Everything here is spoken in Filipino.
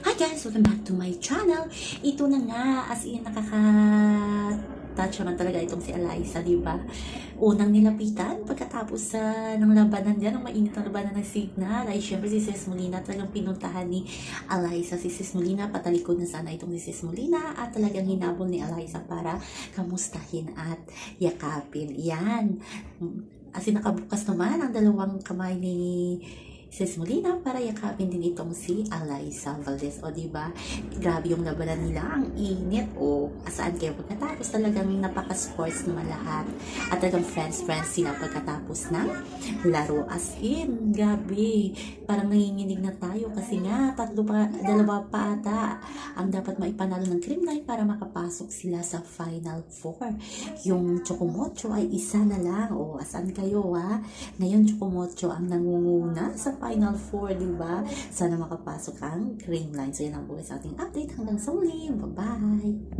Hi guys! Welcome back to my channel. Ito na nga, as in nakaka touch naman talaga itong si Eliza, di ba? Unang nilapitan pagkatapos sa ng labanan niya, ng mainit na labanan ng signal, ay syempre si Sis Molina talagang pinuntahan ni Eliza. Si Sis Molina, patalikod na sana itong si Sis Molina at talagang hinabol ni Eliza para kamustahin at yakapin. Yan. As in, nakabukas naman ang dalawang kamay ni Sis Molina para yakapin din itong si Eliza Valdez. O, di ba? Grabe yung labanan nila. Ang init. O, asaan kayo pagkatapos talagang napaka-sports naman lahat. At talagang friends-friends sila pagkatapos ng laro. As in, grabe. Parang nanginginig na tayo kasi nga, tatlo pa, dalawa pa ata ang dapat maipanalo ng Cream Line para makapasok sila sa Final Four. Yung Chocomocho ay isa na lang. O, asan kayo ha? Ngayon, Chocomocho ang nangunguna sa Final Four, di ba? Sana makapasok ang Cream Line. So, yan ang buhay sa ating update. Hanggang sa muli. Bye-bye!